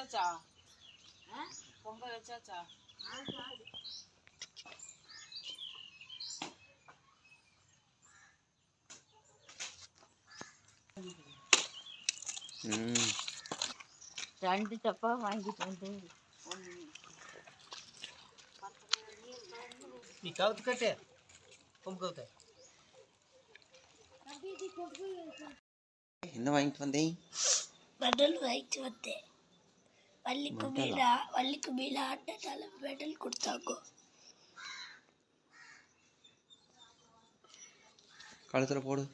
வச்சாச்சா? பொங்கல் வச்சாச்சா? ரெண்டு டப்பா வாங்கிட்டு வந்து. நீ கவுத்து கட்டு. கொம்பு கவுத்து. என்ன வாங்கிட்டு வந்தேன்? வாங்கிட்டு வந்தேன். வள்ளிக்கு மீளா வள்ளிக்கு மீளா ஆட்டத்தால மெடல் கொடுத்தாங்க. கழுத்தில் போடு.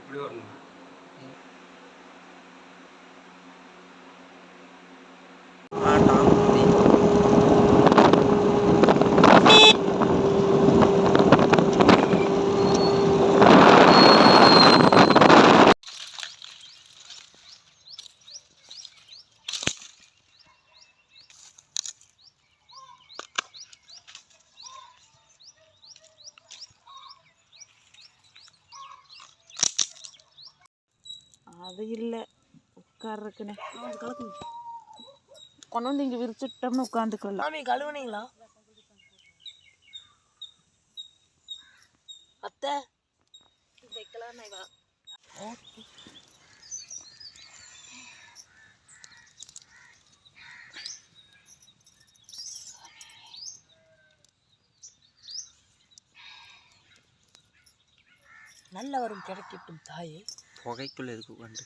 இப்படி வரணும்? அது இல்லை உட்கார்றதுக்குன்னு கொண்டு வந்து இங்கே விரிச்சுட்டோம்னு உட்காந்துக்கலாம் மாமி கழுவுனீங்களா? அத்தை. நல்ல வரும் கிடைக்கட்டும் தாயே. புகைக்குள்ள எதுக்கு உட்காந்து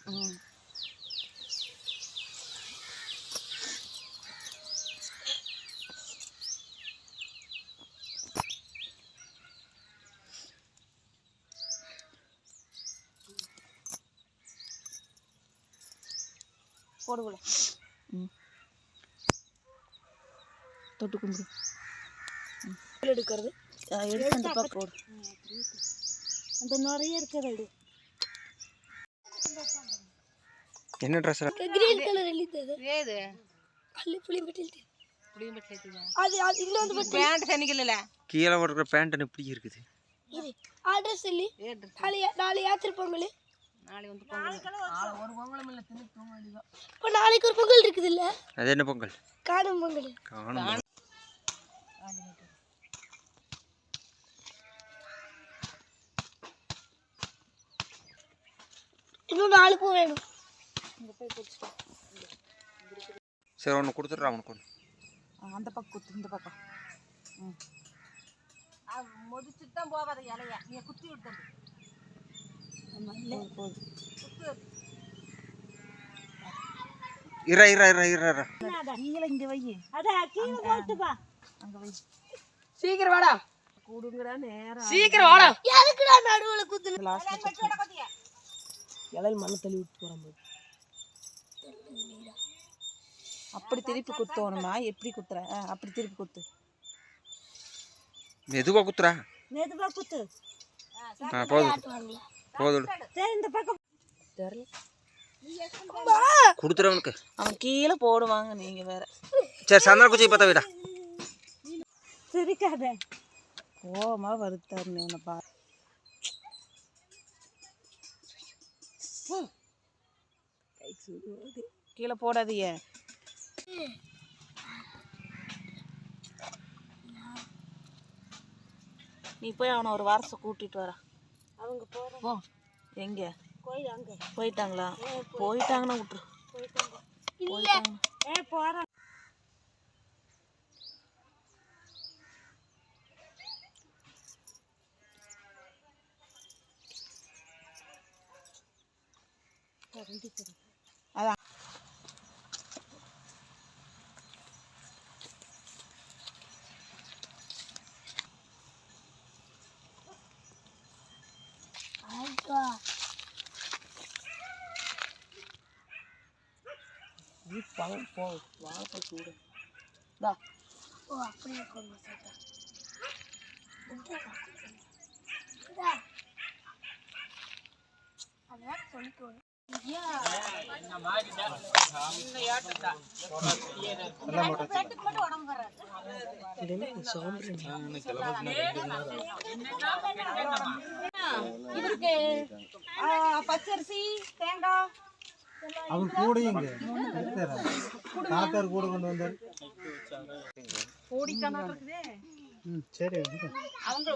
போடுவோம் ம். தொட்டு கும்பிடு. எடுக்கிறது. எடுத்து அந்த பக்கம் போடு அந்த நிறைய இருக்கிறது எடு என்ன ட்ரெஸ் கிரீன் கலர் எழுத்தது ஏது அள்ளி புளியம்பட்டியில் புளியம்பட்டில அது அது பட்டு பேண்ட் தண்ணிக்கல கீழே போடுற பேண்ட் எப்படி இருக்குது. இது அட்ரஸ் சொல்லி. ஏடு நாளை நாளை யாத்திரை பொங்கல் நாளை வந்து பொங்கல். ஒரு பொங்கலும் இல்லை இப்போ நாளைக்கு ஒரு பொங்கல் இருக்குது இல்ல அது என்ன பொங்கல்? காணும் பொங்கல். காணும் இன்னும் நாலு பூ வேணும். சரி ஒன்று கொடுத்துட்றா உனக்கு ஒன்று அந்த பக்கம் குத்து இந்த பக்கம். ம். முடிச்சுட்டு தான் போகாத இலைய. நீ குத்தி விட்டது இரா இரா இரா இரா இரா கீழே இங்க வை அதான் கீழே போட்டு பா அங்க வை சீக்கிரம் வாடா. கூடுங்கடா நேரம் சீக்கிரம் வாடா. எதுக்குடா நடுவுல குத்து லாஸ்ட்ல இலையில் மண்ணை தள்ளி விட்டு போகிறோம் அப்படி திருப்பி குத்தணுமா எப்படி குத்துற? அப்படி திருப்பி குத்து. மெதுவா குத்துறா. மெதுவா குத்து. ஆ போதும். போதும். சரி இந்த பக்கம். கொடுத்துறவனுக்கு. அவன் கீழே போடுவாங்க நீங்க வேற. சரி சந்தன குச்சி பார்த்தா விடா. சிரிக்காத. கோமா வருத்தாரு உன்னை பா. கீழே போடாதீங்க. நீ போய் அவனை ஒரு வாரத்தை கூட்டிட்டு வர அவங்க போகிற போ. எங்க? கோயில் அங்கே போயிட்டாங்களா போயிட்டாங்கன்னா விட்டுரு. போயிட்டாங்க. ஏ போகிறேன் அதான் நீ வாங்க போ போய் சூடு தா. ஓ அப்படியே கொண்டு அதான் சொல்லிட்டு இவருக்கு பச்சரிசி தேங்காய். அவர் கூடையுங்க தாத்தார் கூட கொண்டு வந்தார். சரி அவங்க